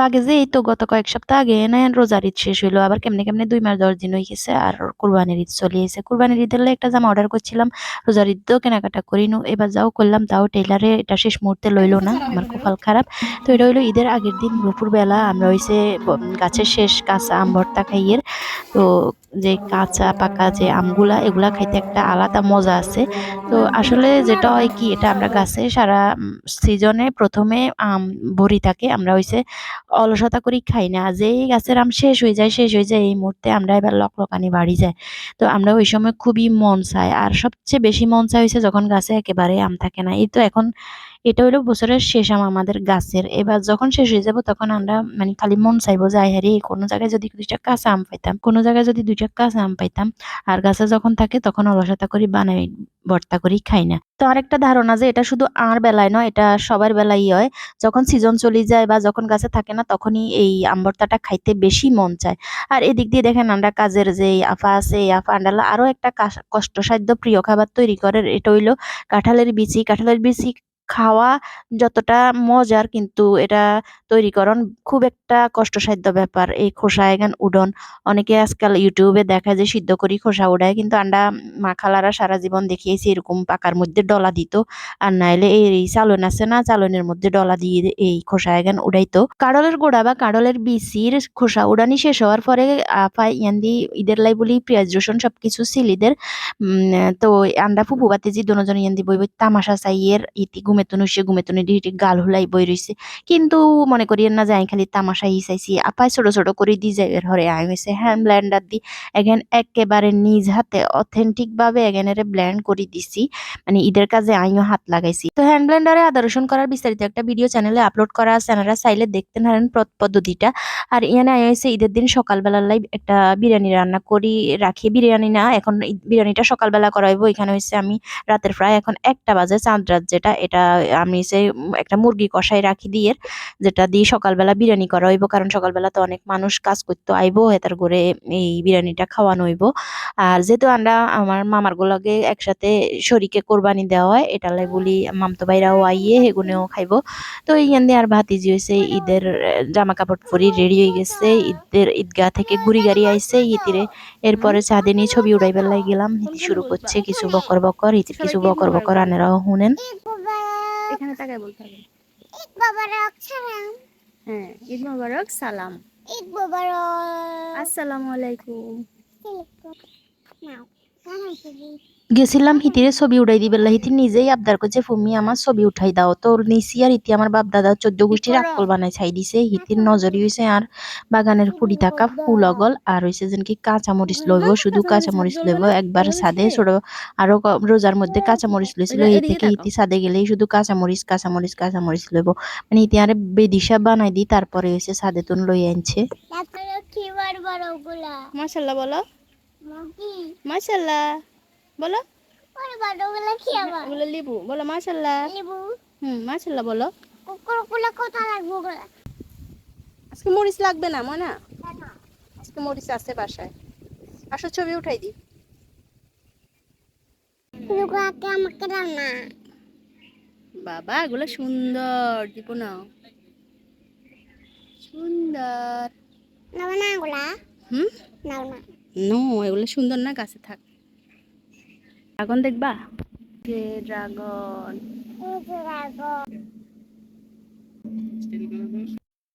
লাগে যে, এই তো গত কয়েক সপ্তাহ আগে না রোজার ঈদ শেষ হইল, আবার কেমনে কেমনে দুই মাস দশ দিন হয়ে গেছে আর কুরবানির ঈদ চলে এসেছে কুরবানির ঈদের একটা জামা অর্ডার করছিলাম, রোজার ঈদও কেনাকাটা করিনু, এবার যাও করলাম, তাও টেলারে এটা শেষ মুহূর্তে লইলো না, আমার কপাল খারাপ। তো এটা হইল ঈদের আগের দিন দুপুরবেলা আমরা হইছে গাছের শেষ কাঁচা আম ভর্তা খাইয়ের। তো যে কাঁচা, পাকা যে আমগুলা, এগুলা খাইতে একটা আলাদা মজা আছে। তো আসলে যেটা হয় কি, এটা আমরা গাছে সারা সিজনে প্রথমে আম ভরি থাকে। আমরা হইছে অলসতা করি খাই না। যেই গাছের আম শেষ হয়ে যায়, শেষ হয়ে যায়, এই মুহূর্তে আমরা এবার লকলকানি বাড়ি যায় তো আমরা ওই সময় খুবই মন চাই। আর সবচেয়ে বেশি মন চাই হয়েছে যখন গাছে একেবারে আম থাকে না। এই তো এখন এটা হলো বছরের শেষ আম আমাদের গাছের। এবার যখন শেষ হয়ে যাব তখন আমরা মানে খালি মন চাইব যে আই হারি, কোনো জায়গায় যদি দুইটা কাঁচা আম পাইতাম, কোনো জায়গায় যদি দুইটা কাঁচা আম পাইতাম, আর গাছে যখন থাকে তখন অলসতা করি বানাই, ভর্তা করি খাই না। তো আরেকটা ধারণা যে, এটা শুধু আর বেলায় নয়, এটা সবার বেলাই হয়। যখন সিজন চলে যায় বা যখন গাছে থাকে না, তখনই এই আম ভর্তাটা খাইতে বেশি মন চায়। আর এদিক দিয়ে দেখেন আমরা কাজের যে, আফা আছে, এই আফা আন্ডালা আরও একটা কষ্টসাধ্য প্রিয় খাবার তৈরি করে, এটা হইল কাঁঠালের বিচি। কাঁঠালের বিচি খাওয়া যতটা মজার কিন্তু এটা তৈরিকরণ খুব একটা কষ্টসাধ্য ব্যাপার এই খোসা এগান উডন। অনেকে আজকাল ইউটিউবে দেখায় যে সিদ্ধ করি খোসা উড়ায়, কিন্তু আন্ডা মা খালারা সারা জীবন দেখিয়েছি এরকম পাকার মধ্যে ডলা দিত। আর নাইলে এই চালন আছে না, চালনের মধ্যে ডলা দিয়ে এই খোসা এগান উড়াইতো। কাডলের গোড়া বা কাডলের বিসির খোসা উড়ানি শেষ হওয়ার পরে আফা, ইয়ান্দি, ঈদের লাই বলি, পেঁয়াজ, রসুন সবকিছু সিলিদের। তো আন্ডা ফুপু বাতিজি দুজন ইয়ান্দি বই বই তামাশা চাইয়ের ইতি ঘুমে তুনু সে ঘুমে তুনি ডিটি গাল হুলাই বই রইছে। কিন্তু মনে করিয়েন না যাই খালি তামাশা ই চাইছি আপাই ছোট ছোট করে দি যায় এর হরে আই হয়েছে হ্যান্ড ব্লেন্ডার দি, এগেন একেবারে নিজ হাতে অথেন্টিক ভাবে এগেনের ব্লেন্ড করে দিছি। মানে ঈদের কাজে আইও হাত লাগাইছি। তো হ্যান্ড ব্লেন্ডারে আদা করার বিস্তারিত একটা ভিডিও চ্যানেলে আপলোড করা আছে। আপনারা চাইলে দেখতে পারেন পদ- পদ্ধতিটা। আর ইয়ানে আই হয়েছে ঈদের দিন সকালবেলার লাই একটা বিরিয়ানি রান্না করি, রাখি বিরিয়ানি না, এখন বিরিয়ানিটা সকালবেলা করা হইব। এখানে হয়েছে আমি রাতের প্রায় এখন একটা বাজে চাঁদ রাত যেটা, এটা আমি সে একটা মুরগি কষাই রাখি দিয়ে, যেটা দিয়ে সকালবেলা বিরিয়ানি করা হইব। কারণ সকালবেলা তো অনেক মানুষ কাজ করতে আইবো, হেতার করে এই বিরিয়ানিটা খাওয়ানো হইব। আর যেহেতু আমরা আমার মামার গুলাকে একসাথে শরীকে কোরবানি দেওয়া হয়, এটা বলি মামতো ভাইরাও আইয়ে হেগুনেও খাইবো। তো এইখান দিয়ে আর ভাতিজি হয়েছে ঈদের জামা কাপড় পরি রেডি হয়ে গেছে। ঈদের ঈদগাহ থেকে ঘুরি গাড়ি আইছে ইতিরে। এরপরে ছাদে নিয়ে ছবি উড়াইবার লাই গেলাম। শুরু করছে কিছু বকর বকর হিতির কিছু বকর বকর আনেরাও শুনেন এখানে তাকায় বলতে হবে। ঈদ মোবারক সালাম। হ্যাঁ ঈদ মোবারক সালাম। ঈদ মোবারক। আসসালামু আলাইকুম। নাও। গেছিলাম হিতিরে ছবি উঠাই দিবেলা হিতি নিজেই আবদার করছে ফুমি আমার ছবি উঠাই দাও। তো নিসি আর হিতি আমার বাপ দাদা চোদ্দ গোষ্ঠীর আকল বানাই ছাই দিছে। হিতির নজরি হইছে আর বাগানের ফুড়ি থাকা ফুল অগল। আর হইছে যেন কি কাঁচা মরিচ লইব শুধু কাঁচা মরিচ লইব একবার সাদে ছোট আরও রোজার মধ্যে কাঁচা মরিচ লইছিল। এই থেকে। হিতি সাদে গেলেই শুধু কাঁচা মরিচ কাঁচা মরিচ কাঁচা মরিচ লইব। মানে হিতি আরে বেদিশা বানাই দি তারপরে হইছে সাদে তুন লই আনছে। মাশাল্লাহ বলো। মাশাল্লাহ বলো। ওগুলো লিবু। বলো মাশাল্লাহ লেবু? হুম মাশাল্লাহ বলো। কুকুরগুলা কোথা লাগবে ওগুলা? আজকে মরিচ লাগবে না মনা? আজকে মরিচ আছে বাসায়। আসো ছবি উঠাই দি। বাবা এগুলো সুন্দর। দিব না সুন্দর হুম? না। নো এগুলো সুন্দর না গাছে থাক। ড্রাগন দেখবা? যে ড্রাগন? এই যে রাগো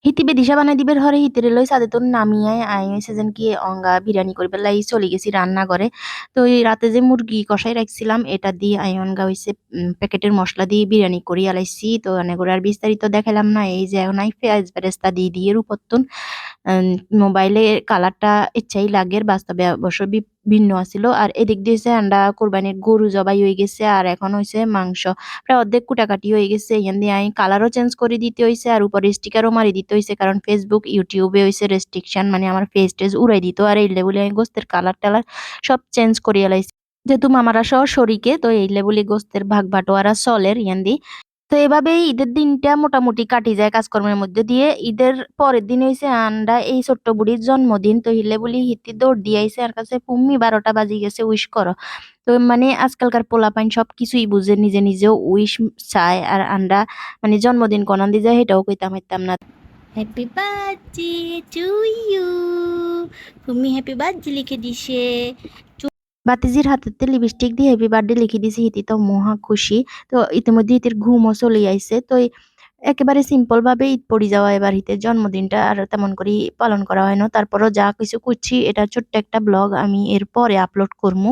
হিতি বেদিশা বানাই দিবের হরে হিতিরে লই সাদে তোর নামিয়াই আই যেন কি অঙ্গা বিরিয়ানি করিবার লাই চলে গেছি রান্না করে তো এই রাতে যে মুরগি কষাই রাখছিলাম এটা দিয়ে আই অনগা হইছে উম, প্যাকেটের মশলা দিয়ে বিরিয়ানি করি আলাইছি। তো এনে করে আর বিস্তারিত দেখালাম না এই যে এখন আই পেঁয়াজ বেরেস্তা দিয়ে দিয়ে রূপত্তন। মোবাইলে কালারটা ইচ্ছাই লাগে বাস্তবে অবশ্য ভিন্ন আছিল। আর এদিক দিয়ে হইছে আন্ডা কোরবানির গরু জবাই হয়ে গেছে, আর এখন হইছে মাংস। প্রায় অর্ধেক কুটাকাটি হয়ে গেছে। এখান দিয়ে আমি কালারও চেঞ্জ করে দিতে হয়েছে আর উপরে স্টিকারও মারি দিতে হয়েছে কারণ ফেসবুক ইউটিউবে হয়েছে রেস্ট্রিকশন মানে আমার ফেস টেস উড়াই দিত। আর এই লেবুলে আমি গোস্তের কালার টালার সব চেঞ্জ করিয়া লাইছি। যেহেতু মামারা সহ শরিকে তো এই লেবুলি গোস্তের ভাগ বাটোয়ারা চলের ইয়ান দি তো এভাবেই ঈদের দিনটা মোটামুটি কাটি যায় কাজকর্মের মধ্যে দিয়ে। ঈদের পরের দিন হইছে আন্ডা, এই ছোট্ট বুড়ির জন্মদিন। তো হিলে বলি হিতি দৌড় দিয়ে আইছে আর কাছে পুম্মি বারোটা বাজি গেছে, উইশ করো। তো মানে আজকালকার পোলাপাইন সব কিছুই বুঝে, নিজে নিজেও উইশ চায় আর আন্ডা মানে জন্মদিন কনান দিয়ে যায়, সেটাও কইতাম, হইতাম না। Happy birthday to you Bhumi happy birthday লিখে দিছে। বাতিজির হাতেতে লিপস্টিক দিয়ে হ্যাপি বার্থডে লিখে দিছি হিতি তো মহা খুশি। তো ইতিমধ্যে হিতির ঘুমও চলে আইছে তো একেবারে সিম্পল ভাবে ঈদ পড়ি যাওয়া এবার হিতের জন্মদিনটা আর তেমন করে পালন করা হয় না? তারপরও যা কিছু করছি এটা ছোট্ট একটা ব্লগ আমি এর পরে আপলোড করব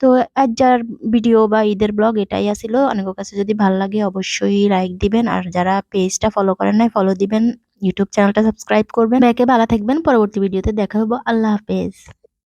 তো আজ যার ভিডিও বা ঈদের ব্লগ এটাই আসিল অনেকের কাছে যদি ভালো লাগে অবশ্যই লাইক দিবেন। আর যারা পেজটা ফলো করেন নাই ফলো দিবেন। ইউটিউব চ্যানেলটা সাবস্ক্রাইব করবেন। একে ভালো থাকবেন, পরবর্তী ভিডিওতে দেখা হব আল্লাহ হাফেজ।